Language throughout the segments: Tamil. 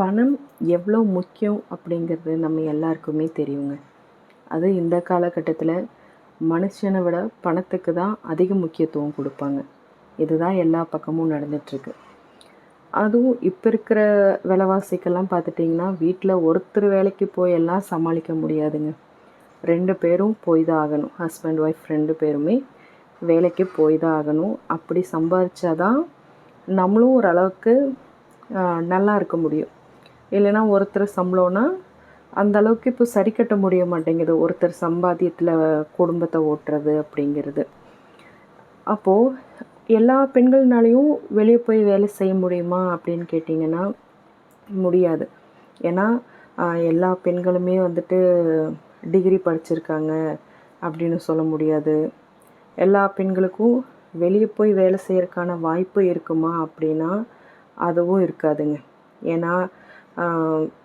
பணம் எவ்வளோ முக்கியம் அப்படிங்கிறது நம்ம எல்லாருக்குமே தெரியுங்க. அது இந்த காலகட்டத்தில் மனுஷனை விட பணத்துக்கு தான் அதிக முக்கியத்துவம் கொடுப்பாங்க. இதுதான் எல்லா பக்கமும் நடந்துட்டுருக்கு. அதுவும் இப்போ இருக்கிற விலைவாசிக்கெல்லாம் பார்த்துட்டிங்கன்னா வீட்டில் ஒருத்தர் வேலைக்கு போய் எல்லாம் சமாளிக்க முடியாதுங்க. ரெண்டு பேரும் போய் தான் ஆகணும். ஹஸ்பண்ட் ஒய்ஃப் ரெண்டு பேருமே வேலைக்கு போய் தான் ஆகணும். அப்படி சம்பாரிச்சாதான் நம்மளும் ஓரளவுக்கு நல்லா இருக்க முடியும். இல்லைன்னா ஒருத்தர் சம்பளம்னா அந்த அளவுக்கு இப்போ சரி கட்ட முடிய மாட்டேங்குது. ஒருத்தர் சம்பாத்தியத்தில் குடும்பத்தை ஓட்டுறது அப்படிங்கிறது. அப்போது எல்லா பெண்கள்னாலையும் வெளியே போய் வேலை செய்ய முடியுமா அப்படின்னு கேட்டிங்கன்னா முடியாது. ஏன்னா எல்லா பெண்களுமே வந்துட்டு டிகிரி படிச்சிருக்காங்க அப்படின்னு சொல்ல முடியாது. எல்லா பெண்களுக்கும் வெளியே போய் வேலை செய்கிறதுக்கான வாய்ப்பு இருக்குமா அப்படின்னா அதுவும் இருக்காதுங்க. ஏன்னா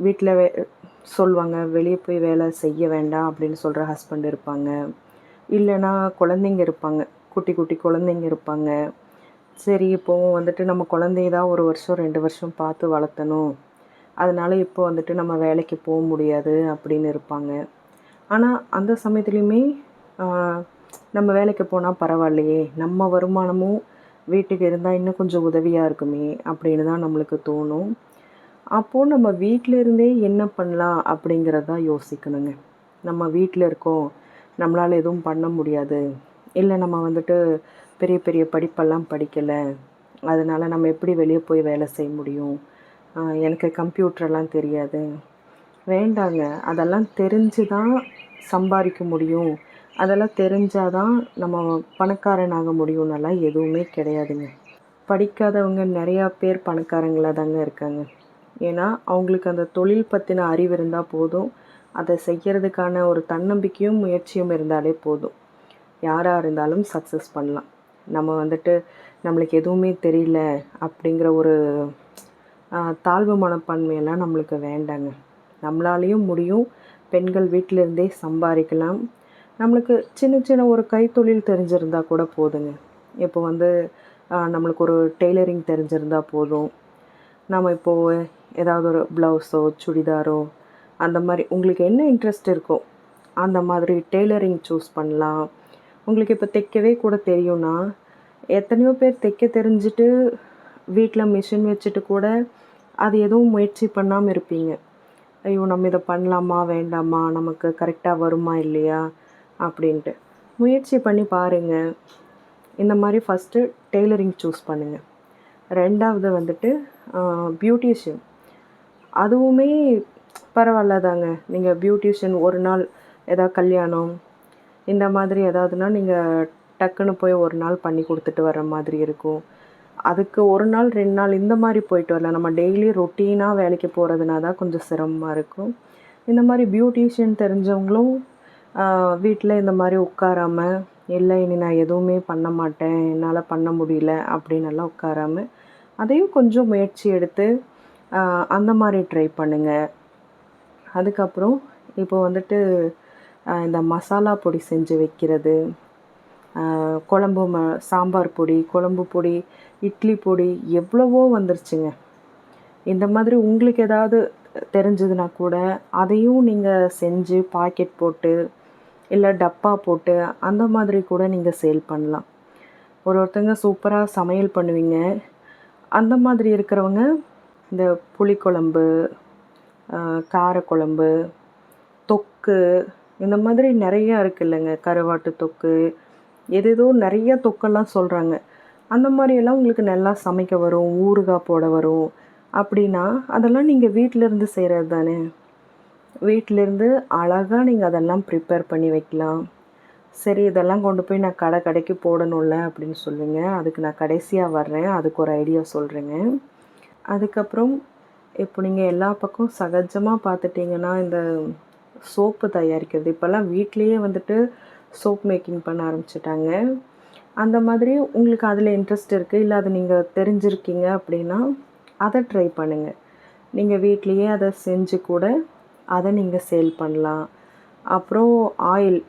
வீட்டில் வே சொல்லுவாங்க வெளியே போய் வேலை செய்ய வேண்டாம் அப்படின்னு சொல்கிற ஹஸ்பண்ட் இருப்பாங்க. இல்லைன்னா குழந்தைங்க இருப்பாங்க. குட்டி குட்டி குழந்தைங்க இருப்பாங்க. சரி இப்போவும் வந்துட்டு நம்ம குழந்தைய தான் ஒரு வருஷம் ரெண்டு வருஷம் பார்த்து வளர்த்தணும். அதனால் இப்போ வந்துட்டு நம்ம வேலைக்கு போக முடியாது அப்படின்னு இருப்பாங்க. ஆனால் அந்த சமயத்துலேயுமே நம்ம வேலைக்கு போனால் பரவாயில்லையே நம்ம வருமானமும் வீட்டுக்கு இருந்தால் இன்னும் கொஞ்சம் உதவியாக இருக்குமே அப்படின்னு தான் நம்மளுக்கு தோணும். அப்போது நம்ம வீட்டிலருந்தே என்ன பண்ணலாம் அப்படிங்கிறத யோசிக்கணுங்க. நம்ம வீட்டில் இருக்கோம். நம்மளால் எதுவும் பண்ண முடியாது. இல்லை நம்ம வந்துட்டு பெரிய பெரிய படிப்பெல்லாம் படிக்கலை. அதனால் நம்ம எப்படி வெளியே போய் வேலை செய்ய முடியும்? எனக்கு கம்ப்யூட்டரெல்லாம் தெரியாது. வேண்டாங்க. அதெல்லாம் தெரிஞ்சு தான் சம்பாதிக்க முடியும். அதெல்லாம் தெரிஞ்சால் தான் நம்ம பணக்காரனாக முடியும்னெல்லாம் எதுவுமே கிடையாதுங்க. படிக்காதவங்க நிறையா பேர் பணக்காரங்களாக தாங்க இருக்காங்க. ஏன்னா அவங்களுக்கு அந்த தொழில் பற்றின அறிவு இருந்தால் போதும். அதை செய்கிறதுக்கான ஒரு தன்னம்பிக்கையும் முயற்சியும் இருந்தாலே போதும். யாராக இருந்தாலும் சக்ஸஸ் பண்ணலாம். நம்ம வந்துட்டு நம்மளுக்கு எதுவுமே தெரியல அப்படிங்கிற ஒரு தாழ்வு மனப்பான்மையெல்லாம் நம்மளுக்கு வேண்டாங்க. நம்மளாலேயும் முடியும். பெண்கள் வீட்டிலிருந்தே சம்பாதிக்கலாம். நம்மளுக்கு சின்ன சின்ன ஒரு கைத்தொழில் தெரிஞ்சிருந்தால் கூட போதுங்க. இப்போ வந்து நம்மளுக்கு ஒரு டெய்லரிங் தெரிஞ்சிருந்தால் போதும். நம்ம இப்போது ஏதாவது ஒரு ப்ளவுஸோ சுடிதாரோ அந்த மாதிரி உங்களுக்கு என்ன இன்ட்ரெஸ்ட் இருக்கோ அந்த மாதிரி டெய்லரிங் சூஸ் பண்ணலாம். உங்களுக்கு இப்போ தைக்கவே கூட தெரியும்னா எத்தனையோ பேர் தைக்க தெரிஞ்சுட்டு வீட்டில் மிஷின் வச்சுட்டு கூட அது எதுவும் முயற்சி பண்ணாமல் இருப்பீங்க. ஐயோ நம்ம இதை பண்ணலாமா வேண்டாமா நமக்கு கரெக்டாக வருமா இல்லையா அப்படின்ட்டு. முயற்சி பண்ணி பாருங்கள் இந்த மாதிரி ஃபஸ்ட்டு டெய்லரிங் சூஸ் பண்ணுங்கள் ரெண்டாவது வந்துட்டு பியூட்டிஷியன் அதுவுமே பரவாயில்ல தாங்க நீங்கள் பியூட்டிஷியன் ஒரு நாள் ஏதாவது கல்யாணம் இந்த மாதிரி ஏதாவதுனா நீங்கள் டக்குன்னு போய் ஒரு நாள் பண்ணி கொடுத்துட்டு வர மாதிரி இருக்கும். அதுக்கு ஒரு நாள் ரெண்டு நாள் இந்த மாதிரி போயிட்டு வரலாம். நம்ம டெய்லி ரொட்டீனாக வேலைக்கு போகிறதுனா தான் கொஞ்சம் சிரமமாக இருக்கும். இந்த மாதிரி பியூட்டிஷியன் தெரிஞ்சவங்களும் வீட்டில் இந்த மாதிரி உட்காராமல் இல்லை இனி நான் எதுவுமே பண்ண மாட்டேன். என்னால் பண்ண முடியல. அப்படின்னு எல்லாம் உட்காராம அதையும் கொஞ்சம் முயற்சி எடுத்து அந்த மாதிரி ட்ரை பண்ணுங்கள் அதுக்கப்புறம் இப்போ வந்துட்டு இந்த மசாலா பொடி செஞ்சு வைக்கிறது குழம்பு ம சாம்பார் பொடி குழம்பு பொடி இட்லி பொடி எவ்வளவோ வந்துருச்சுங்க. இந்த மாதிரி உங்களுக்கு ஏதாவது தெரிஞ்சதுன்னா கூட அதையும் நீங்கள் செஞ்சு பாக்கெட் போட்டு இல்லை டப்பா போட்டு அந்த மாதிரி கூட நீங்கள் சேல் பண்ணலாம். ஒரு ஒருத்தங்க சூப்பராக சமையல் பண்ணுவீங்க. அந்த மாதிரி இருக்கிறவங்க இந்த புளிக்குழம்பு காரக்குழம்பு தொக்கு இந்த மாதிரி நிறையா இருக்குல்லங்க. கருவாட்டு தொக்கு எதேதோ நிறைய தொக்கெல்லாம் சொல்கிறாங்க அந்த மாதிரியெல்லாம் உங்களுக்கு நல்லா சமைக்க வரும் ஊறுகாய் போட வரும். அப்படின்னா அதெல்லாம் நீங்கள் வீட்டிலேருந்து செய்கிறது தானே? வீட்டிலேருந்து அழகாக நீங்கள் அதெல்லாம் ப்ரிப்பேர் பண்ணி வைக்கலாம். சரி இதெல்லாம் கொண்டு போய் நான் கடை கடைக்கு போடணும்ல அப்படின்னு சொல்லுவீங்க அதுக்கு நான் கடைசியாக வர்றேன். அதுக்கு ஒரு ஐடியா சொல்கிறேங்க அதுக்கப்புறம் இப்போ நீங்கள் எல்லா பக்கம் சகஜமாக பார்த்துட்டிங்கன்னா இந்த சோப்பு தயாரிக்கிறது. இப்போல்லாம் வீட்லேயே வந்துட்டு சோப் மேக்கிங் பண்ண ஆரம்பிச்சிட்டாங்க. அந்த மாதிரி உங்களுக்கு அதில் இன்ட்ரெஸ்ட் இருக்குது இல்லை அது நீங்கள் தெரிஞ்சிருக்கீங்க அப்படின்னா அதை ட்ரை பண்ணுங்கள் நீங்கள் வீட்லேயே அதை செஞ்சு கூட அதை நீங்கள் சேல் பண்ணலாம். அப்புறம் ஆயில்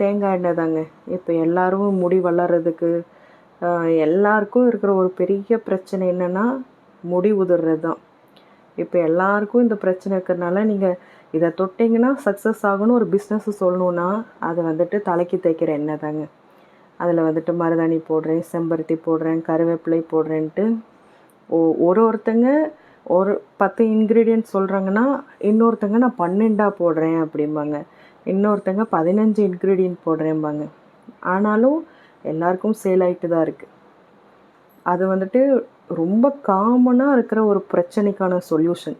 தேங்காய் எண்ணெய் தாங்க. இப்போ எல்லாரும் முடி வளர்கிறதுக்கு எல்லாருக்கும் இருக்கிற ஒரு பெரிய பிரச்சனை என்னென்னா முடி உதிர்றது தான் இப்போ எல்லாருக்கும் இந்த பிரச்சனை இருக்கிறதுனால நீங்கள் இதை தொட்டிங்கன்னா சக்ஸஸ் ஆகணும் ஒரு பிஸ்னஸ் சொல்லணுன்னா அதை வந்துட்டு தலைக்கு தைக்கிற எண்ணெய் தாங்க. அதில் வந்துட்டு மருதாணி போடுறேன் செம்பருத்தி போடுறேன் கருவேப்பிலை போடுறேன்ட்டு ஓ ஒரு ஒருத்தங்க ஒரு பத்து இன்க்ரீடியன்ட் சொல்கிறாங்கன்னா இன்னொருத்தங்க நான் பன்னெண்டாக போடுறேன் அப்படிம்பாங்க. இன்னொருத்தங்க பதினஞ்சு இன்க்ரீடியன்ட் போடுறேன்பாங்க ஆனாலும் எல்லாருக்கும் சேல் ஆகிட்டு தான் இருக்குது அது வந்துட்டு ரொம்ப காமனாக இருக்கிற ஒரு பிரச்சனைக்கான சொல்யூஷன்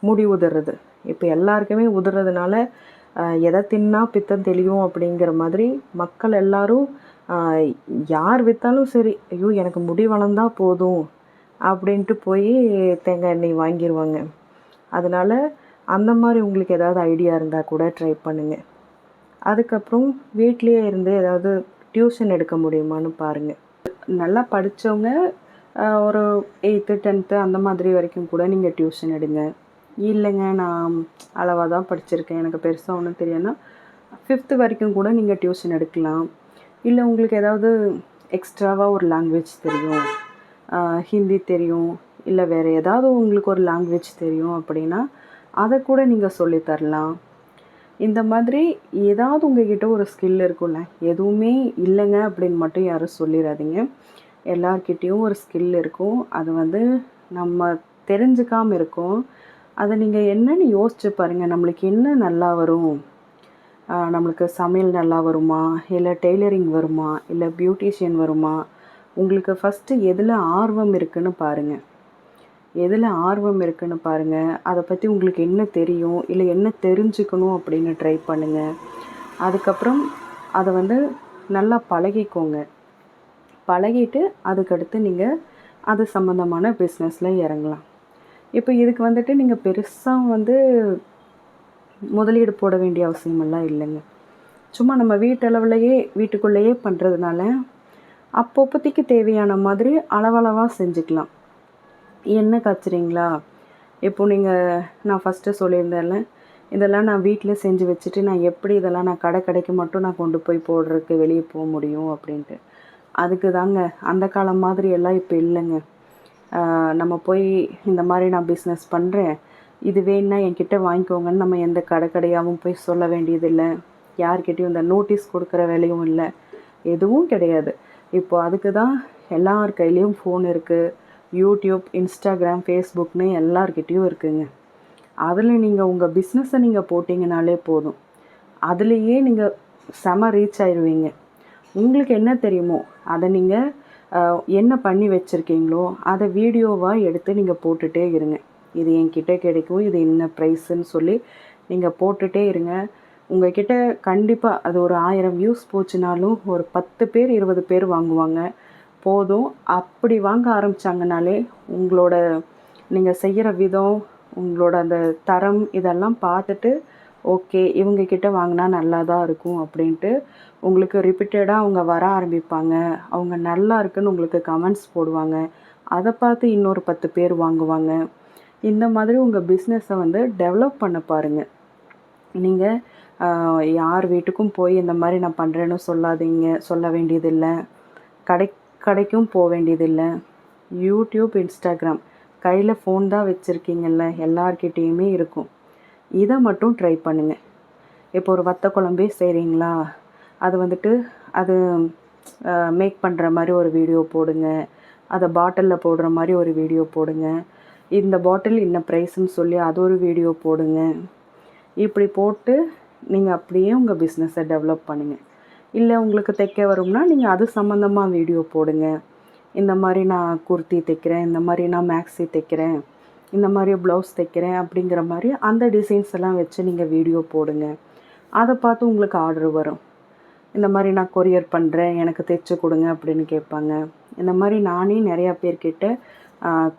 முடி உதறது. இப்போ எல்லாருக்குமே உதறதுனால எதை தின்னா பித்தம் தெளியும் அப்படிங்கிற மாதிரி மக்கள் எல்லாரும் யார் விற்றாலும் சரி ஐயோ எனக்கு முடி வளர்ந்தா போதும் அப்படின்ட்டு போய் தேங்காய் எண்ணெய் வாங்கிடுவாங்க அதனால் அந்த மாதிரி உங்களுக்கு ஏதாவது ஐடியா இருந்தால் கூட ட்ரை பண்ணுங்கள் அதுக்கப்புறம் வீட்லேயே இருந்து ஏதாவது டியூஷன் எடுக்க முடியுமான்னு பாருங்கள் நல்லா படித்தவங்க ஒரு எயித்து டென்த்து அந்த மாதிரி வரைக்கும் கூட நீங்கள் டியூஷன் எடுங்க. இல்லைங்க நான் அளவாக தான் படிச்சிருக்கேன். எனக்கு பெருசாக ஒன்றும் தெரியாதுன்னா ஃபிஃப்த்து வரைக்கும் கூட நீங்கள் டியூஷன் எடுக்கலாம். இல்லை உங்களுக்கு ஏதாவது எக்ஸ்ட்ராவாக ஒரு லாங்குவேஜ் தெரியும். ஹிந்தி தெரியும். இல்லை வேறு ஏதாவது உங்களுக்கு ஒரு லாங்குவேஜ் தெரியும் அப்படின்னா அதை கூட நீங்கள் சொல்லித்தரலாம் இந்த மாதிரி ஏதாவது உங்ககிட்ட ஒரு ஸ்கில் இருக்கும்ல எதுவுமே இல்லைங்க அப்படின்னு மட்டும் யாரும் சொல்லிடாதீங்க எல்லார்கிட்டேயும் ஒரு ஸ்கில் இருக்கும். அது வந்து நம்ம தெரிஞ்சுக்காமல் இருக்கும். அதை நீங்கள் என்னென்னு யோசிச்சு பாருங்கள் நம்மளுக்கு என்ன நல்லா வரும்? நம்மளுக்கு சமையல் நல்லா வருமா? இல்லை டெய்லரிங் வருமா? இல்லை பியூட்டிஷியன் வருமா? உங்களுக்கு ஃபஸ்ட்டு எதில் ஆர்வம் இருக்குதுன்னு பாருங்கள் எதில் ஆர்வம் இருக்குதுன்னு பாருங்கள் அதை பற்றி உங்களுக்கு என்ன தெரியும்? இல்லை என்ன தெரிஞ்சுக்கணும் அப்படின்னு ட்ரை பண்ணுங்கள் அதுக்கப்புறம் அதை வந்து நல்லா பழகிக்கோங்க. பழகிட்டு அதுக்கடுத்து நீங்கள் அது சம்மந்தமான பிஸ்னஸில் இறங்கலாம். இப்போ இதுக்கு வந்துட்டு நீங்கள் பெருசாக வந்து முதலீடு போட வேண்டிய அவசியமெல்லாம் இல்லைங்க. சும்மா நம்ம வீட்டளவுலையே வீட்டுக்குள்ளேயே பண்ணுறதுனால அப்போப்போதைக்கு தேவையான மாதிரி அளவளவாக செஞ்சுக்கலாம். எண்ணெய் காய்ச்சுறீங்களா? இப்போ நீங்கள் நான் ஃபஸ்ட்டு சொல்லியிருந்தேன்ல இதெல்லாம் நான் வீட்டில் செஞ்சு வச்சுட்டு நான் எப்படி இதெல்லாம் நான் கடை கடைக்கு மட்டும் நான் கொண்டு போய் போடுறதுக்கு வெளியே போக முடியும் அப்படின்ட்டு. அதுக்கு தாங்க அந்த காலம் மாதிரி எல்லாம் இப்போ இல்லைங்க. நம்ம போய் இந்த மாதிரி நான் பிஸ்னஸ் பண்ணுறேன் இது வேணுன்னா என்கிட்ட வாங்கிக்கோங்கன்னு நம்ம எந்த கடை கடையாகவும் போய் சொல்ல வேண்டியதில்லை. யார்கிட்டையும் இந்த நோட்டீஸ் கொடுக்குற வேலையும் இல்லை. எதுவும் கிடையாது. இப்போ அதுக்கு தான் எல்லார் கையிலையும் ஃபோன் இருக்குது யூடியூப் இன்ஸ்டாகிராம் ஃபேஸ்புக்னு எல்லார்கிட்டேயும் இருக்குங்க. அதில் நீங்கள் உங்கள் பிஸ்னஸை நீங்கள் போட்டிங்கனாலே போதும். அதுலேயே நீங்கள் செம ரீச் ஆயிடுவீங்க உங்களுக்கு என்ன தெரியுமோ அதை நீங்கள் என்ன பண்ணி வச்சுருக்கீங்களோ அதை வீடியோவாக எடுத்து நீங்கள் போட்டுகிட்டே இருங்க. இது என்கிட்ட கிடைக்கும் இது என்ன ப்ரைஸுன்னு சொல்லி நீங்கள் போட்டுகிட்டே இருங்க. உங்கள்கிட்ட கண்டிப்பாக அது ஒரு ஆயிரம் வியூஸ் போச்சுனாலும் ஒரு பத்து பேர் இருபது பேர் வாங்குவாங்க. போதும். அப்படி வாங்க ஆரம்பித்தாங்கனாலே உங்களோட நீங்கள் செய்கிற விதம் உங்களோட அந்த தரம் இதெல்லாம் பார்த்துட்டு ஓகே இவங்கக்கிட்ட வாங்கினா நல்லா தான் இருக்கும் அப்படின்ட்டு உங்களுக்கு ரிப்பீட்டடாக அவங்க வர ஆரம்பிப்பாங்க. அவங்க நல்லா இருக்குன்னு உங்களுக்கு கமெண்ட்ஸ் போடுவாங்க. அதை பார்த்து இன்னொரு பத்து பேர் வாங்குவாங்க. இந்த மாதிரி உங்கள் பிஸ்னஸை வந்து டெவலப் பண்ண பாருங்கள் நீங்கள் யார் வீட்டுக்கும் போய் இந்த மாதிரி நான் பண்ணுறேன்னு சொல்லாதீங்க சொல்ல வேண்டியதில்லை. கடை கடைக்கும் போக வேண்டியதில்லை. YouTube Instagram. கையில் ஃபோன் தான் வச்சுருக்கீங்கல்ல எல்லார்கிட்டேயுமே இருக்கும். இதை மட்டும் ட்ரை பண்ணுங்கள் இப்போ ஒரு வத்த குழம்பே செய்கிறீங்களா அது வந்துட்டு அது மேக் பண்ணுற மாதிரி ஒரு வீடியோ போடுங்க. அதை பாட்டிலில் போடுற மாதிரி ஒரு வீடியோ போடுங்க. இந்த பாட்டில் இன்ன ப்ரைஸ்ன்னு சொல்லி அது ஒரு வீடியோ போடுங்க. இப்படி போட்டு நீங்கள் அப்படியே உங்கள் பிஸ்னஸை டெவலப் பண்ணுங்கள் இல்லை உங்களுக்கு தைக்க வரும்னா நீங்கள் அது சம்மந்தமாக வீடியோ போடுங்க. இந்த மாதிரி நான் குர்த்தி தைக்கிறேன் இந்த மாதிரி நான் மேக்ஸி தைக்கிறேன் இந்த மாதிரி ப்ளவுஸ் தைக்கிறேன் அப்படிங்கிற மாதிரி அந்த டிசைன்ஸ் எல்லாம் வச்சு நீங்கள் வீடியோ போடுங்க. அதை பார்த்து உங்களுக்கு ஆர்டர் வரும். இந்த மாதிரி நான் கொரியர் பண்ணுறேன் எனக்கு தைச்சு கொடுங்க அப்படின்னு கேட்பாங்க. இந்த மாதிரி நானே நிறையா பேர்கிட்ட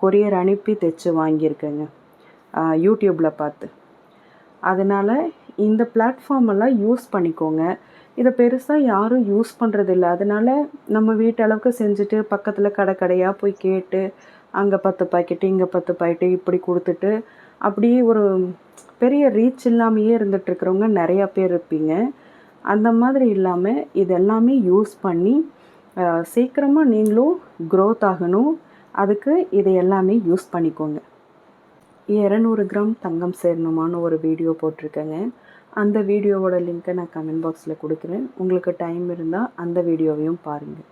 கொரியர் அனுப்பி தைச்சு வாங்கியிருக்கேங்க. யூடியூப்பில் பார்த்து. அதனால் இந்த பிளாட்ஃபார்ம் எல்லாம் யூஸ் பண்ணிக்கோங்க. இதை பெருசாக யாரும் யூஸ் பண்ணுறதில்ல அதனால் நம்ம வீட்டளவுக்கு செஞ்சுட்டு பக்கத்தில் கடை கடையாக போய் கேட்டு அங்கே பத்து பாக்கெட்டு இங்கே பத்து பாக்கெட்டு இப்படி கொடுத்துட்டு அப்படியே ஒரு பெரிய ரீச் இல்லாமையே இருந்துகிட்ருக்கிறவங்க நிறையா பேர் இருப்பீங்க. அந்த மாதிரி இல்லாமல் இது எல்லாமே யூஸ் பண்ணி சீக்கிரமாக நீங்களும் க்ரோத் ஆகணும். அதுக்கு இதை எல்லாமே யூஸ் பண்ணிக்கோங்க. இரநூறு கிராம் தங்கம் சேரணுமான்னு ஒரு வீடியோ போட்டிருக்கேங்க. அந்த வீடியோவோட லிங்க்கை நான் கமெண்ட் பாக்ஸில் கொடுக்குறேன். உங்களுக்கு டைம் இருந்தால் அந்த வீடியோவையும் பாருங்கள்